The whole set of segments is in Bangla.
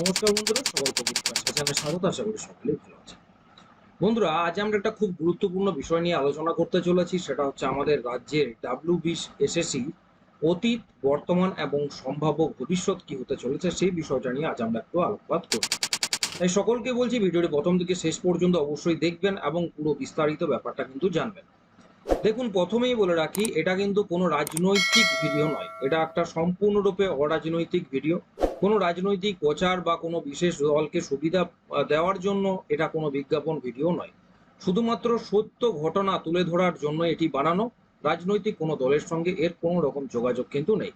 নমস্কার বন্ধুরা সকলকে বিজ্ঞান চ্যানেলে স্বাগত, আশা করি সকলেই ভালো আছে বন্ধুরা, আজ আমরা একটা খুব গুরুত্বপূর্ণ বিষয় নিয়ে আলোচনা করতে চলেছি, সেটা হচ্ছে আমাদের রাজ্যের ডাব্লিউ এসএসসি অতীত, বর্তমান এবং সম্ভাব্য ভবিষ্যৎ কি হতে চলেছে, সেই বিষয়টা নিয়ে আজ আমরা একটু আলোকপাত করব। তাই সকলকে বলছি, ভিডিওটি প্রথম থেকে শেষ পর্যন্ত অবশ্যই দেখবেন এবং পুরো বিস্তারিত ব্যাপারটা কিন্তু জানবেন। দেখুন, প্রথমেই বলে রাখি, এটা কিন্তু কোনো রাজনৈতিক ভিডিও নয়, এটা একটা সম্পূর্ণরূপে অরাজনৈতিক ভিডিও। কোনো রাজনৈতিক প্রচার বা কোনো বিশেষ দলকে সুবিধা দেওয়ার জন্য এটা কোনো বিজ্ঞাপন ভিডিও নয়। শুধুমাত্র সত্য ঘটনা তুলে ধরার জন্য এটি বানানো, রাজনৈতিক কোনো দলের সঙ্গে এর কোনো রকম যোগাযোগ কিন্তু নেই।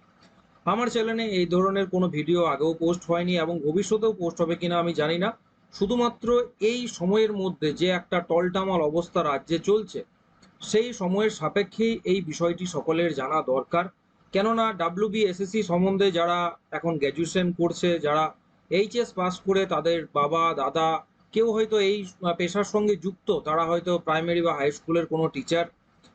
আমার চ্যানেলে এই ধরনের কোনো ভিডিও আগেও পোস্ট হয়নি এবং ভবিষ্যতেও পোস্ট হবে কিনা আমি জানি না। শুধুমাত্র এই সময়ের মধ্যে যে একটা টলটামাল অবস্থা রাজ্যে চলছে, সেই সময়ের সাপেক্ষেই এই বিষয়টি সকলের জানা দরকার। কেননা ডাব্লিউবি এসএসসি সম্বন্ধে যারা এখন গ্র্যাজুয়েশন করছে, যারা এইচএস পাস করে তাদের বাবা, দাদা, কেউ হয়তো এই পেশার সঙ্গে যুক্ত, তারা হয়তো প্রাইমারি বা হাই স্কুলের কোনো টিচার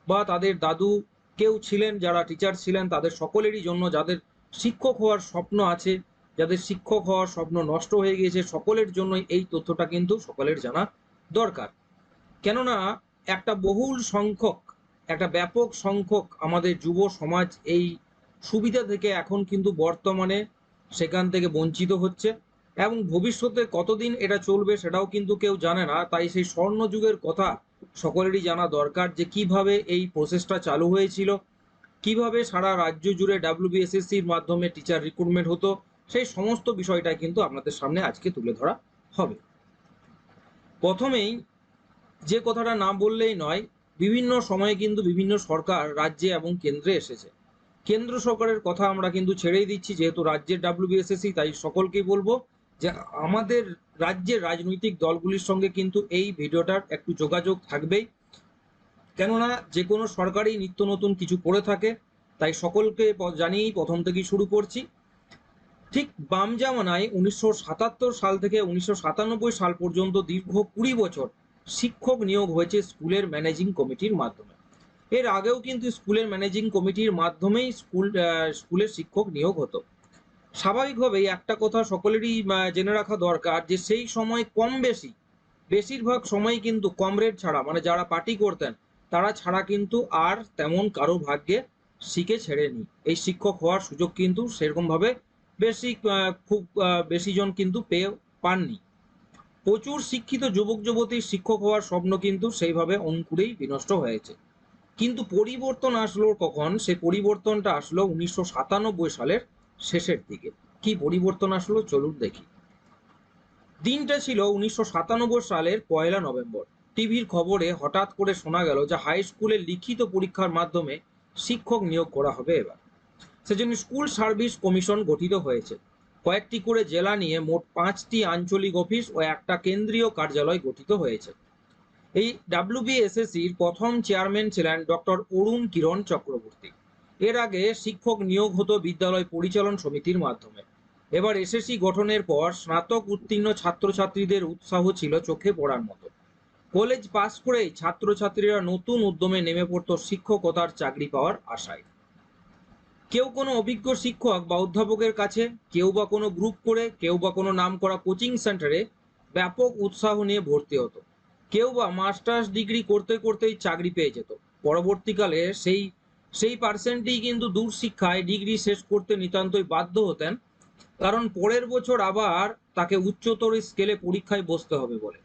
বা তাদের দাদু কেউ ছিলেন, যারা টিচার ছিলেন, তাদের সকলেরই জন্য যাদের শিক্ষক হওয়ার স্বপ্ন আছে, যাদের শিক্ষক হওয়ার স্বপ্ন নষ্ট হয়ে গিয়েছে, সকলের জন্যই এই তথ্যটা কিন্তু সকলের জানা দরকার। কেননা একটা বহুল সংখ্যক, একটা ব্যাপক সংখ্যক আমাদের যুব সমাজ এই সুবিধা থেকে এখন কিন্তু বর্তমানে সেখান থেকে বঞ্চিত হচ্ছে এবং ভবিষ্যতে কতদিন এটা চলবে সেটাও কিন্তু কেউ জানে না। তাই সেই স্বর্ণযুগের কথা সকলেরই জানা দরকার যে কীভাবে এই প্রসেসটা চালু হয়েছিল, কীভাবে সারা রাজ্য জুড়ে ডাব্লিউবিএসএসসির মাধ্যমে টিচার রিক্রুটমেন্ট হতো, সেই সমস্ত বিষয়টা কিন্তু আপনাদের সামনে আজকে তুলে ধরা হবে। প্রথমেই যে কথাটা না বললেই নয়, বিভিন্ন সময়ে কিন্তু বিভিন্ন সরকার রাজ্যে এবং কেন্দ্রে এসেছে। কেন্দ্র সরকারের কথা আমরা কিন্তু ছেড়েই দিচ্ছি, যেহেতু রাজ্যের ডাব্লিউবিএসএসসি তাই সকলকেই বলব যে আমাদের রাজ্যের রাজনৈতিক দলগুলির সঙ্গে কিন্তু এই ভিডিওটার একটু যোগাযোগ থাকবেই। কেননা যে কোনো সরকারই নিত্য নতুন কিছু করে থাকে, তাই সকলকে জানিয়েই প্রথম থেকেই শুরু করছি। ঠিক বাম জামানায় উনিশশো সাতাত্তর সাল থেকে উনিশশো সাতানব্বই সাল পর্যন্ত দীর্ঘ কুড়ি বছর শিক্ষক নিয়োগ হয়েছে স্কুলের ম্যানেজিং কমিটির মাধ্যমে। এর আগেও কিন্তু স্কুলের ম্যানেজিং কমিটির মাধ্যমেই স্কুল স্কুলের শিক্ষক নিয়োগ হতো। স্বাভাবিকভাবেই একটা কথা সকলেরই জেনে রাখা দরকার যে সেই সময় কম বেশি, বেশিরভাগ সময় কিন্তু কমরেড ছাড়া মানে যারা পার্টি করতেন, তারা ছাড়া কিন্তু আর তেমন কারও ভাগ্যে শিখে ছেড়েনি। এই শিক্ষক হওয়ার সুযোগ কিন্তু সেরকমভাবে বেশি খুব বেশি জন কিন্তু পেয়ে পাননি। প্রচুর শিক্ষিত যুবক যুবতীর শিক্ষক হওয়ার স্বপ্ন কিন্তু সেইভাবে অঙ্কুরেই বিনষ্ট হয়েছে। কিন্তু পরিবর্তন আসলো কখন? সে পরিবর্তনটা আসলো উনিশশো সাতানব্বই সালের শেষের দিকে। কি পরিবর্তন আসলো? চলুন দেখি। দিনটা ছিল উনিশশো সাতানব্বই সালের পয়লা নভেম্বর। টিভির খবরে হঠাৎ করে শোনা গেল যে হাই স্কুলে লিখিত পরীক্ষার মাধ্যমে শিক্ষক নিয়োগ করা হবে এবার। সেজন্য স্কুল সার্ভিস কমিশন গঠিত হয়েছে। কয়েকটি করে জেলা নিয়ে মোট পাঁচটি আঞ্চলিক অফিস ও একটা কেন্দ্রীয় কার্যালয় গঠিত হয়েছে। এই ডাব্লিউবিএসএসসির প্রথম চেয়ারম্যান ছিলেন ডক্টর অরুণ কিরণ চক্রবর্তী। এর আগে শিক্ষক নিয়োগ হতো বিদ্যালয় পরিচালন সমিতির মাধ্যমে। এবার এসএসসি গঠনের পর স্নাতক উত্তীর্ণ ছাত্রছাত্রীদের উৎসাহ ছিল চোখে পড়ার মতো। কলেজ পাস করেই ছাত্রছাত্রীরা নতুন উদ্যমে নেমে পড়তো শিক্ষকতার চাকরি পাওয়ার আশায়। কেউ কোনো অভিজ্ঞ শিক্ষক বা অধ্যাপকের কাছে, কেউ বা কোনো গ্রুপ করে, কেউ বা কোনো নাম করা কোচিং সেন্টারে ব্যাপক উৎসাহ নিয়ে ভর্তি হতো। কেউ বা মাস্টার্স ডিগ্রি করতে করতেই চাকরি পেয়ে যেত। পরবর্তীকালে সেই সেই পার্সেন্টই কিন্তু দূর শিক্ষায় ডিগ্রি শেষ করতে নিতান্তই বাধ্য হতেন, কারণ পরের বছর আবার তাকে উচ্চতর স্কেলে পরীক্ষায় বসতে হবে বলে।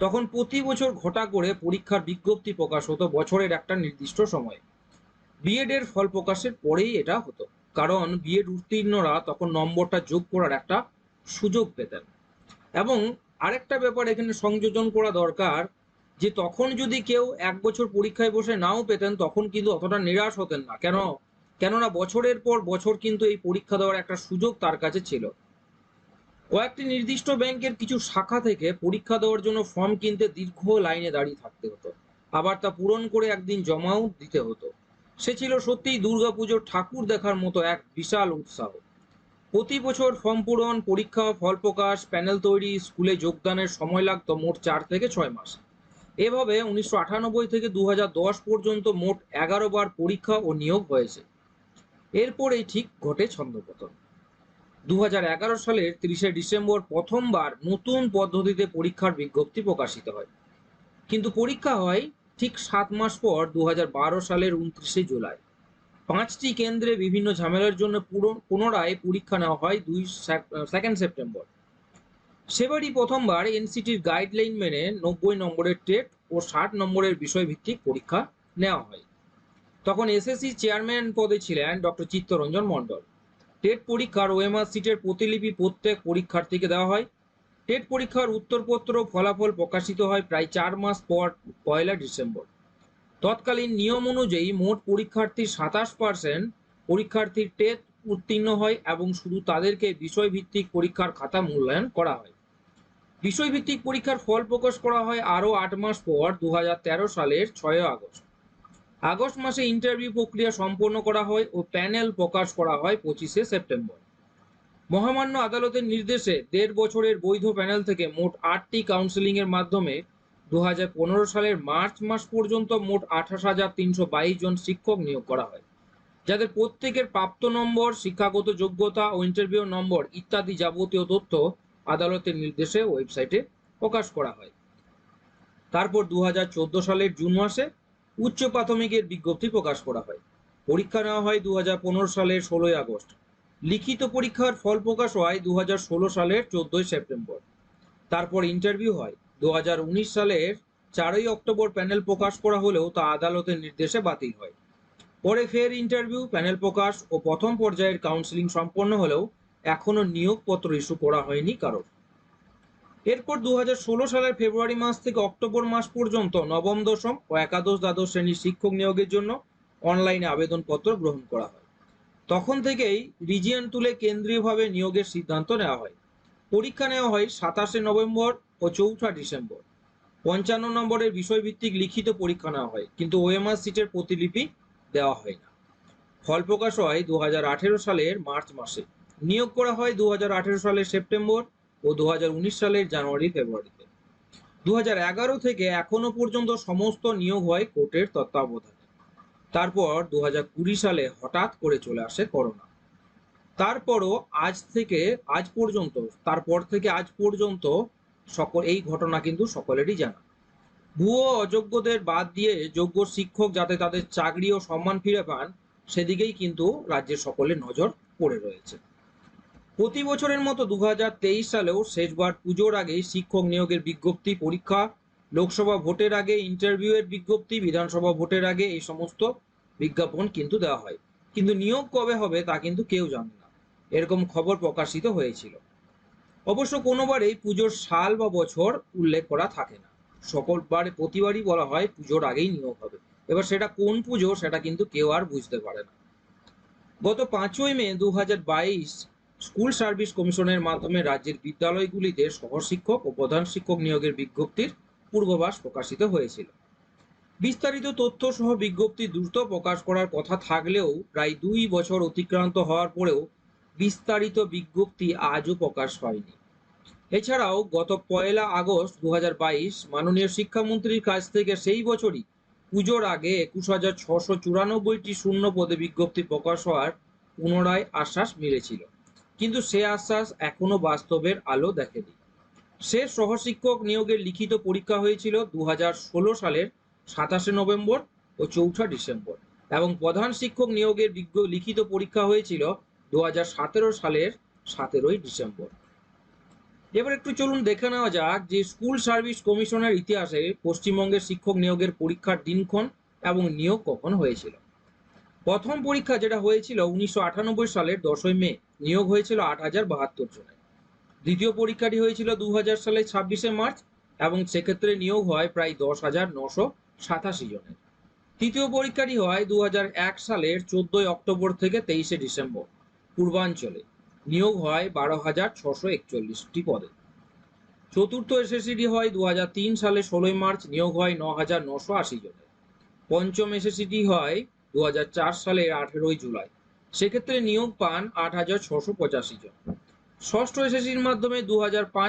তখন প্রতি বছর ঘটা করে পরীক্ষার বিজ্ঞপ্তি প্রকাশ হতো বছরের একটা নির্দিষ্ট সময়ে। বিএড এর ফল প্রকাশের পরেই এটা হতো, কারণ বিএড উত্তীর্ণরা তখন নম্বরটা যোগ করার একটা সুযোগ পেতেন। এবং আরেকটা ব্যাপার এখানে সংযোজন করা দরকার, যে তখন যদি কেউ এক বছর পরীক্ষায় বসে নাও পেতেন, তখন কিন্তু অতটা নিরাশ হতেন না। কেন? কেননা বছরের পর বছর কিন্তু এই পরীক্ষা দেওয়ার একটা সুযোগ তার কাছে ছিল। কয়েকটি নির্দিষ্ট ব্যাংকের কিছু শাখা থেকে পরীক্ষা দেওয়ার জন্য ফর্ম কিনতে দীর্ঘ লাইনে দাঁড়িয়ে থাকতে হতো। আবার তা পূরণ করে একদিন জমাও দিতে হতো। সে ছিল সত্যিই দুর্গাপুজোর ঠাকুর দেখার মতো এক বিশাল উৎসাহ। প্রতি বছর ফর্ম পূরণ, পরীক্ষা, ফল প্রকাশ, প্যানেল তৈরি, স্কুলে যোগদানের সময় লাগতো মোট চার থেকে ছয় মাস। এভাবে উনিশশো আটানব্বই থেকে দু হাজার দশ পর্যন্ত মোট এগারো বার পরীক্ষা ও নিয়োগ হয়েছে। এরপরেই ঠিক ঘটে ছন্দপতন। দু হাজার এগারো সালের তিরিশে ডিসেম্বর প্রথমবার নতুন পদ্ধতিতে পরীক্ষার বিজ্ঞপ্তি প্রকাশিত হয়। কিন্তু পরীক্ষা হয় ঠিক সাত মাস পর দু হাজার বারো সালের উনত্রিশে জুলাই। পাঁচটি কেন্দ্রে বিভিন্ন ঝামেলার জন্য পুরো- পুনরায় পরীক্ষা নেওয়া হয় দুই সেকেন্ড সেপ্টেম্বর সেবারই প্রথমবার এনসিটির গাইডলাইন মেনে নব্বই নম্বরের টেট ও ষাট নম্বরের বিষয়ভিত্তিক পরীক্ষা নেওয়া হয়। তখন এসএসসি চেয়ারম্যান পদে ছিলেন ডক্টর চিত্তরঞ্জন মণ্ডল। টেট পরীক্ষার ওএমআর সিটের প্রতিলিপি প্রত্যেক পরীক্ষার্থীকে দেওয়া হয়। টেট পরীক্ষার উত্তরপত্র ফলাফল প্রকাশিত হয় প্রায় চার মাস পর, পয়লা ডিসেম্বর। তৎকালীন নিয়ম অনুযায়ী মোট পরীক্ষার্থীর সাতাশ পার্সেন্ট পরীক্ষার্থীর টেট উত্তীর্ণ হয় এবং শুধু তাদেরকে বিষয়ভিত্তিক পরীক্ষার খাতা মূল্যায়ন করা হয়। বিষয়ভিত্তিক পরীক্ষার ফল প্রকাশ করা হয় আরও আট মাস পর, দুহাজার তেরো সালের ছয় আগস্ট। আগস্ট মাসে ইন্টারভিউ প্রক্রিয়া সম্পন্ন করা হয় ও প্যানেল প্রকাশ করা হয় পঁচিশে সেপ্টেম্বর। মহামান্য আদালতের নির্দেশে দেড় বছরের বৈধ প্যানেল থেকে মোট আটটি কাউন্সেলিং এর মাধ্যমে দু হাজার পনেরো সালের মার্চ মাস পর্যন্ত মোট আঠাশ হাজার তিনশো বাইশ জন শিক্ষক নিয়োগ করা হয়। যাদের প্রত্যেকের প্রাপ্ত নম্বর, শিক্ষাগত যোগ্যতা ও ইন্টারভিউ নম্বর ইত্যাদি যাবতীয় তথ্য আদালতের নির্দেশে ওয়েবসাইটে প্রকাশ করা হয়। তারপর দু হাজার চোদ্দ সালের জুন মাসে উচ্চ প্রাথমিকের বিজ্ঞপ্তি প্রকাশ করা হয়। পরীক্ষা নেওয়া হয় দু হাজার পনেরো সালের ষোলোই আগস্ট। লিখিত পরীক্ষার ফল প্রকাশ হয় দু হাজার ষোলো সালের চোদ্দই সেপ্টেম্বর। তারপর ইন্টারভিউ হয় উনিশ সালের চারই অক্টোবর প্যানেল প্রকাশ করা হলেও তা আদালতের নির্দেশে বাতিল হয়। পরে ফের ইন্টারভিউ, প্যানেল প্রকাশ ও প্রথম পর্যায়ের কাউন্সিলিং সম্পন্ন হলেও এখনও নিয়োগপত্র ইস্যু করা হয়নি কারোর। এরপর দু হাজার ষোলো সালের ফেব্রুয়ারি মাস থেকে অক্টোবর মাস পর্যন্ত নবম দশম ও একাদশ দ্বাদশ শ্রেণির শিক্ষক নিয়োগের জন্য অনলাইনে আবেদনপত্র গ্রহণ করা হয়। তখন থেকেই রিজিয়ন তুলে কেন্দ্রীয়ভাবে নিয়োগের সিদ্ধান্ত নেওয়া হয়। পরীক্ষা নেওয়া হয় সাতাশে নভেম্বর ও চৌঠা ডিসেম্বর। পঞ্চান্ন নম্বরের বিষয়ভিত্তিক লিখিত পরীক্ষা নেওয়া হয়, কিন্তু ওএমআর সিটের প্রতিলিপি দেওয়া হয় না। ফল প্রকাশ হয় দুহাজার আঠারো সালের মার্চ মাসে। নিয়োগ করা হয় দুহাজার আঠারো সালের সেপ্টেম্বর ও দুহাজার উনিশ সালের জানুয়ারি, ফেব্রুয়ারিতে। দু হাজার এগারো থেকে এখনও পর্যন্ত সমস্ত নিয়োগ হয় কোর্টের তত্ত্বাবধানে। তারপর দু হাজার কুড়ি সালে হঠাৎ করে চলে আসে করোনা। তারপরও আজ থেকে, আজ পর্যন্ত, তারপর থেকে আজ পর্যন্ত সকল, এই ঘটনা কিন্তু সকলেরই জানা। ভুয়ো অযোগ্যদের বাদ দিয়ে যোগ্য শিক্ষক যাতে তাদের চাকরি ও সম্মান ফিরে পান, সেদিকেই কিন্তু রাজ্যের সকলের নজর পড়ে রয়েছে। প্রতি বছরের মতো দু হাজার তেইশ সালেও শেষবার পুজোর আগে শিক্ষক নিয়োগের বিজ্ঞপ্তি, পরীক্ষা, লোকসভা ভোটের আগে, ইন্টারভিউয়ের বিজ্ঞপ্তি, বিধানসভা ভোটের আগে এই সমস্ত বিজ্ঞাপন কিন্তু দেওয়া হয়। কিন্তু নিয়োগ কবে হবে তা কিন্তু কেউ জানে না। এরকম খবর প্রকাশিত হয়েছিল। অবশ্য কোনোবারেই পুজোর সাল বা বছর উল্লেখ করা থাকে না। সকলবারে প্রতিবারই বলা হয় পুজোর আগেই নিয়োগ হবে। এবার সেটা কোন পুজো সেটা কিন্তু কেউ আর বুঝতে পারে না। গত পাঁচই মে দু হাজার বাইশ স্কুল সার্ভিস কমিশনের মাধ্যমে রাজ্যের বিদ্যালয়গুলিতে সহশিক্ষক ও প্রধান শিক্ষক নিয়োগের বিজ্ঞপ্তির পূর্বাভাস প্রকাশিত হয়েছিল। বিস্তারিত তথ্য সহ বিজ্ঞপ্তি দ্রুত প্রকাশ করার কথা থাকলেও প্রায় দুই বছর অতিক্রান্ত হওয়ার পরেও বিস্তারিত বিজ্ঞপ্তি আজও প্রকাশ হয়নি। এছাড়াও গত পয়লা আগস্ট দু হাজার বাইশ মাননীয় শিক্ষামন্ত্রীর কাছ থেকে সেই বছরই পুজোর আগে একুশ হাজার ছশো চুরানব্বইটি শূন্য পদে বিজ্ঞপ্তি প্রকাশ হওয়ার পুনরায় আশ্বাস মিলেছিল। কিন্তু সে আশ্বাস এখনও বাস্তবের আলো দেখেনি। শেষ সহশিক্ষক নিয়োগের লিখিত পরীক্ষা হয়েছিল দু হাজার ষোলো সালের সাতাশে নভেম্বর ও চৌঠা ডিসেম্বর এবং প্রধান শিক্ষক নিয়োগের লিখিত পরীক্ষা হয়েছিল দু হাজার সতেরো সালের সতেরোই ডিসেম্বর। এবার একটু চলুন দেখে নেওয়া যাক যে স্কুল সার্ভিস কমিশনের ইতিহাসে পশ্চিমবঙ্গের শিক্ষক নিয়োগের পরীক্ষার দিনক্ষণ এবং নিয়োগ কখন হয়েছিল? প্রথম পরীক্ষা যেটা হয়েছিল উনিশশো আটানব্বই সালের দশই মে, নিয়োগ হয়েছিল আট হাজার বাহাত্তর জনের। দ্বিতীয় পরীক্ষাটি হয়েছিল দু হাজার সালের ছাব্বিশে মার্চ এবং সেক্ষেত্রে নিয়োগ হয় প্রায় দশ হাজার নশো সাতাশি জনের। তৃতীয় পরীক্ষাটি হয় দু সালের চোদ্দই অক্টোবর থেকে তেইশে ডিসেম্বর, পূর্বাঞ্চলে। নিয়োগ হয় বারো হাজার ছশো একচল্লিশটি পদে। চতুর্থ এসএসসিডি হয় দু সালে ষোলোই মার্চ, নিয়োগ হয় ন হাজার নশো আশি জনের পঞ্চম এসএসসিডি হয় দু সালের আঠেরোই জুলাই। সেক্ষেত্রে নিয়োগ পান আট হাজার ছশো পঁচাশি জন। ষষ্ঠ এসএসসির মাধ্যমে দু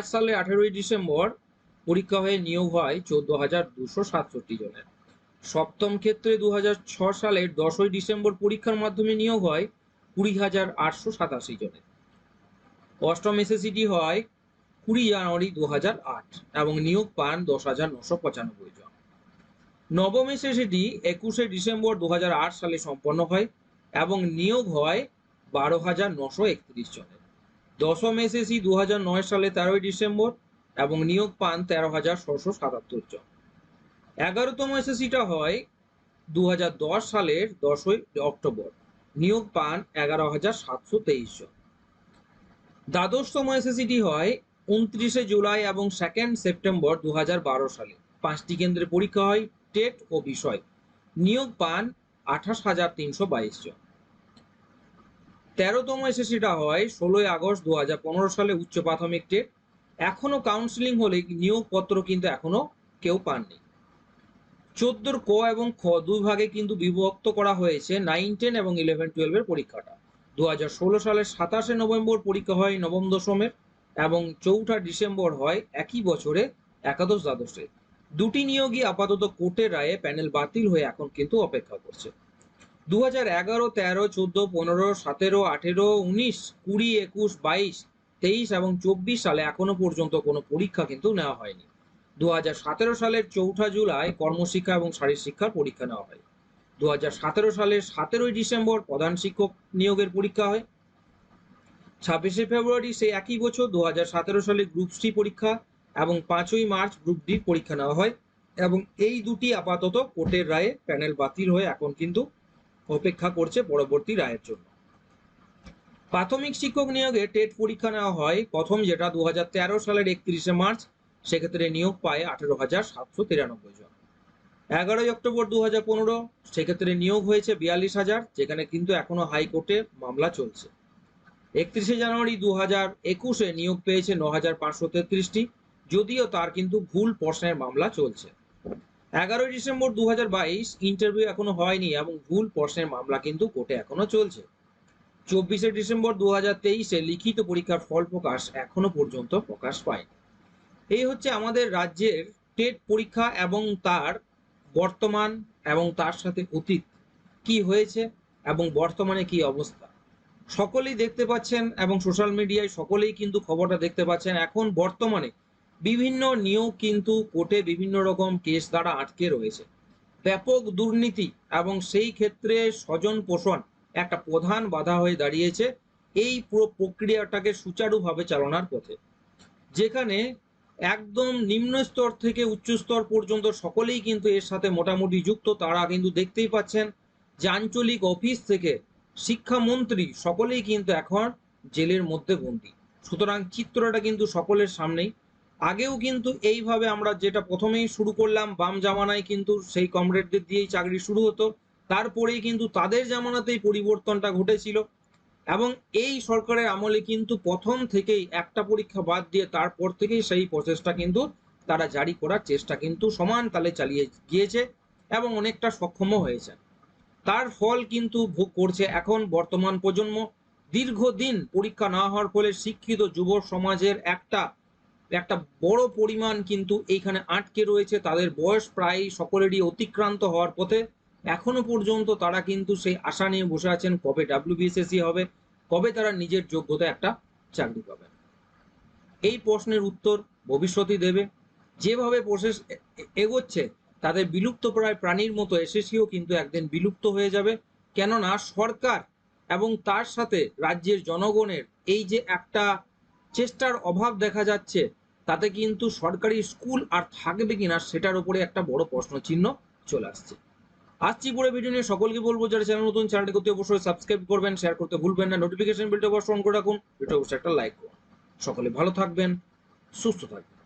সালে আঠেরোই ডিসেম্বর পরীক্ষা হয়ে নিয়োগ হয় চোদ্দ হাজার দুশো সাতষট্টি জনের সপ্তম ক্ষেত্রে দু সালের দশই ডিসেম্বর পরীক্ষার মাধ্যমে নিয়োগ হয় কুড়ি হাজার আটশো সাতাশি জনের অষ্টম এসএসসিটি হয় কুড়ি জানুয়ারি দু হাজার আট এবং নিয়োগ পান দশ হাজার নশো পঁচানব্বই জন। নবম এসএসসিটি একুশে ডিসেম্বর দু সালে সম্পন্ন হয় এবং নিয়োগ হয় বারো হাজার নশো একত্রিশ জনের। দশম এসএসসি দু নয় সালে তেরোই ডিসেম্বর এবং নিয়োগ পান তেরো হাজার ছশো সাতাত্তর জন। এগারোতম এসএসসিটা হয় দু হাজার দশ সালের দশই অক্টোবর। নিয়োগ পান এগারো হাজার সাতশো তেইশ জন। দ্বাদশতম এসএসসিটি হয় উনত্রিশে জুলাই এবং সেকেন্ড সেপ্টেম্বর দু সালে। পাঁচটি কেন্দ্রে পরীক্ষা হয় টেট ও বিষয়। নিয়োগ পান আঠাশ হাজার তিনশো বাইশ জন। তেরোতম এসএসসিটা হয় ষোলোই আগস্ট দু সালে উচ্চ প্রাথমিক টেট। এখনও কাউন্সিলিং হলে নিয়োগপত্র কিন্তু এখনও কেউ পাননি। চোদ্দোর ক এবং খ দুই ভাগে কিন্তু বিভক্ত করা হয়েছে নাইন, টেন এবং ইলেভেন, টুয়েলভের পরীক্ষাটা। দু হাজার ষোলো সালের সাতাশে নভেম্বর পরীক্ষা হয় নবম দশমের এবং চৌঠা ডিসেম্বর হয় একই বছরে একাদশ দ্বাদশে। দুটি নিয়োগই আপাতত কোর্টের রায়ে প্যানেল বাতিল হয়ে এখন কিন্তু অপেক্ষা করছে। দু হাজার এগারো, তেরো, চোদ্দ, পনেরো, সতেরো, আঠেরো, উনিশ, কুড়ি, একুশ, বাইশ, তেইশ এবং চব্বিশ সালে এখনও পর্যন্ত কোনো পরীক্ষা কিন্তু নেওয়া হয়নি। দু সালের চৌঠা জুলাই কর্মশিক্ষা এবং শারীর শিক্ষার পরীক্ষা নেওয়া হয়। দু সালের সতেরোই ডিসেম্বর প্রধান শিক্ষক নিয়োগের পরীক্ষা হয়। ছাব্বিশে ফেব্রুয়ারি সেই একই বছর দু সালে গ্রুপ সি পরীক্ষা এবং পাঁচই মার্চ গ্রুপ ডি পরীক্ষা নেওয়া হয় এবং এই দুটি আপাতত কোর্টের রায়ে প্যানেল বাতিল হয়ে এখন কিন্তু অপেক্ষা করছে পরবর্তী রায়ের জন্য। প্রাথমিক শিক্ষক নিয়োগে টেট পরীক্ষা নেওয়া হয়। প্রথম যেটা দু হাজার তেরো সালের একত্রিশে মার্চ, সেক্ষেত্রে নিয়োগ পায় আঠেরো হাজার সাতশো তিরানব্বই জন। এগারোই অক্টোবর দু হাজার পনেরো, সেক্ষেত্রে নিয়োগ হয়েছে বিয়াল্লিশ হাজার, যেখানে কিন্তু এখনও হাইকোর্টে মামলা চলছে। একত্রিশে জানুয়ারি দু হাজার একুশে নিয়োগ পেয়েছে ন হাজার পাঁচশো তেত্রিশটি, যদিও তার কিন্তু ভুল প্রশ্নের মামলা চলছে। এগারোই ডিসেম্বর দু হাজার বাইশ, ইন্টারভিউ এখনও হয়নি এবং ভুল প্রশ্নের মামলা কিন্তু কোর্টে এখনও চলছে। চব্বিশে ডিসেম্বর দু হাজার তেইশে লিখিত পরীক্ষার ফল প্রকাশ এখনও পর্যন্ত প্রকাশ পায়নি। এই হচ্ছে আমাদের রাজ্যের টেট পরীক্ষা এবং তার বর্তমান এবং তার সাথে অতীত কি হয়েছে এবং বর্তমানে কি অবস্থা? সকলেই দেখতে পাচ্ছেন এবং সোশ্যাল মিডিয়ায় সকলেই কিন্তু খবরটা দেখতে পাচ্ছেন। এখন বর্তমানে বিভিন্ন নিয়োগ কিন্তু কোর্টে বিভিন্ন রকম কেস দ্বারা আটকে রয়েছে। ব্যাপক দুর্নীতি এবং সেই ক্ষেত্রে স্বজন পোষণ একটা প্রধান বাধা হয়ে দাঁড়িয়েছে। এই পুরো প্রক্রিয়াটাকে সুচারুভাবে চালানোর পথে। যেখানে একদম নিম্ন স্তর থেকে উচ্চ স্তর পর্যন্ত সকলেই কিন্তু এর সাথে মোটামুটি যুক্ত। তারা কিন্তু দেখতেই পাচ্ছেন, যে আঞ্চলিক অফিস থেকে শিক্ষামন্ত্রী সকলেই কিন্তু এখন জেলের মধ্যে বন্দী। সুতরাং চিত্রটা কিন্তু সকলের সামনেই। আগেও কিন্তু এইভাবে আমরা যেটা প্রথমেই শুরু করলাম, বাম জামানায় কিন্তু সেই কমরেডদের দিয়েই চাকরি শুরু হতো। তারপরেই কিন্তু তাদের জামানাতেই পরিবর্তনটা ঘটেছিল। এবং এই সরকারের আমলে কিন্তু প্রথম থেকেই একটা পরীক্ষা বাদ দিয়ে তারপর থেকেই সেই প্রসেসটা কিন্তু তারা জারি করার চেষ্টা কিন্তু সমান তালে চালিয়ে গিয়েছে এবং অনেকটা সক্ষমও হয়েছে। তার ফল কিন্তু ভোগ করছে এখন বর্তমান প্রজন্ম। দীর্ঘদিন পরীক্ষা না হওয়ার ফলে শিক্ষিত যুব সমাজের একটা একটা বড় পরিমাণ কিন্তু এইখানে আটকে রয়েছে। তাদের বয়স প্রায় সকলেরই অতিক্রান্ত হওয়ার পথে এখনও পর্যন্ত তারা কিন্তু সেই আশা নিয়ে বসে আছেন কবে ডাব্লিউবিএসএসসি হবে, কবে তারা নিজের যোগ্যতা একটা চাকরি পাবেন এই প্রশ্নের উত্তর ভবিষ্যতই দেবে। যেভাবে প্রসেস এগোচ্ছে, তাদের বিলুপ্ত প্রায় প্রাণীর মতো এসএসসিও কিন্তু একদিন বিলুপ্ত হয়ে যাবে। কেননা সরকার এবং তার সাথে রাজ্যের জনগণের এই যে একটা চেষ্টার অভাব দেখা যাচ্ছে, তাতে কিন্তু সরকারি স্কুল আর থাকবে কিনা সেটার উপরে একটা বড় প্রশ্ন চিহ্ন চলে আসছে। আসছি পুরো ভিডিও নিয়ে। সকলকে বলব, যারা চ্যানেল নতুন চ্যানেলটি করতে অবশ্যই সাবস্ক্রাইব করবেন শেয়ার করতে ভুলবেন না। নোটিফিকেশন বিলটা অবশ্যই অন করে রাখুন। ভিডিও অবশ্যই একটা লাইক করুন। সকলে ভালো থাকবেন, সুস্থ থাকবেন।